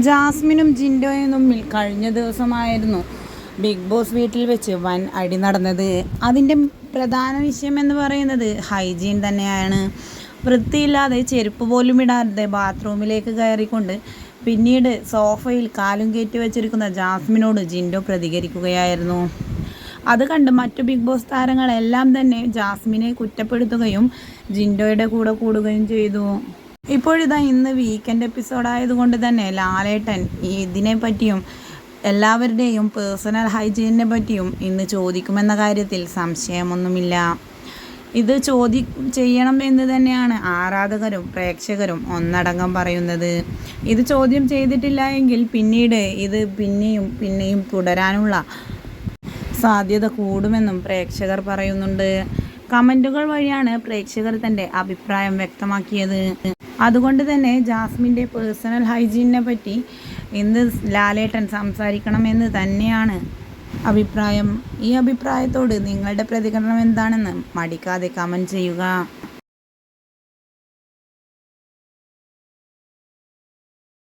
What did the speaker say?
ജാസ്മിനും ജിൻഡോയും തമ്മിൽ കഴിഞ്ഞ ദിവസമായിരുന്നു ബിഗ് ബോസ് വീട്ടിൽ വെച്ച് വൻ അടി നടന്നത്. അതിന്റെ പ്രധാന വിഷയം എന്ന് പറയുന്നത് ഹൈജീൻ തന്നെയാണ്. വൃത്തിയില്ലാതെ ചെരുപ്പ് പോലും ഇടാതെ ബാത്റൂമിലേക്ക് കയറിക്കൊണ്ട് പിന്നീട് സോഫയിൽ കാലും കയറ്റി വെച്ചിരിക്കുന്ന ജാസ്മിനോട് ജിൻഡോ പ്രതികരിക്കുകയായിരുന്നു. അത് കണ്ട് മറ്റു ബിഗ് ബോസ് താരങ്ങളെല്ലാം തന്നെ ജാസ്മിനെ കുറ്റപ്പെടുത്തുകയും ജിൻഡോയുടെ കൂടെ കൂടുകയും ചെയ്തു. ഇപ്പോഴിതാ ഇന്ന് വീക്കെൻഡ് എപ്പിസോഡ് ആയതുകൊണ്ട് തന്നെ ലാലേട്ടൻ ഇതിനെ പറ്റിയും എല്ലാവരുടെയും പേഴ്സണൽ ഹൈജീനിനെ പറ്റിയും ഇന്ന് ചോദിക്കുമെന്ന കാര്യത്തിൽ സംശയമൊന്നുമില്ല. ഇത് ചോദി ചെയ്യണം എന്ന് തന്നെയാണ് ആരാധകരും പ്രേക്ഷകരും ഒന്നടങ്കം പറയുന്നത്. ഇത് ചോദ്യം ചെയ്തിട്ടില്ല എങ്കിൽ പിന്നീട് ഇത് പിന്നെയും പിന്നെയും തുടരാനുള്ള സാധ്യത കൂടുമെന്നും പ്രേക്ഷകർ പറയുന്നുണ്ട്. കമന്റുകൾ വഴിയാണ് പ്രേക്ഷകർ തന്റെ അഭിപ്രായം വ്യക്തമാക്കിയത്. അതുകൊണ്ട് തന്നെ ജാസ്മിന്റെ പേഴ്സണൽ ഹൈജീനെ പറ്റി ഇന്ന് ലാലേട്ടൻ സംസാരിക്കണമെന്ന് തന്നെയാണ് അഭിപ്രായം. ഈ അഭിപ്രായത്തോട് നിങ്ങളുടെ പ്രതികരണം എന്താണെന്ന് മടിക്കാതെ കമന്റ് ചെയ്യുക.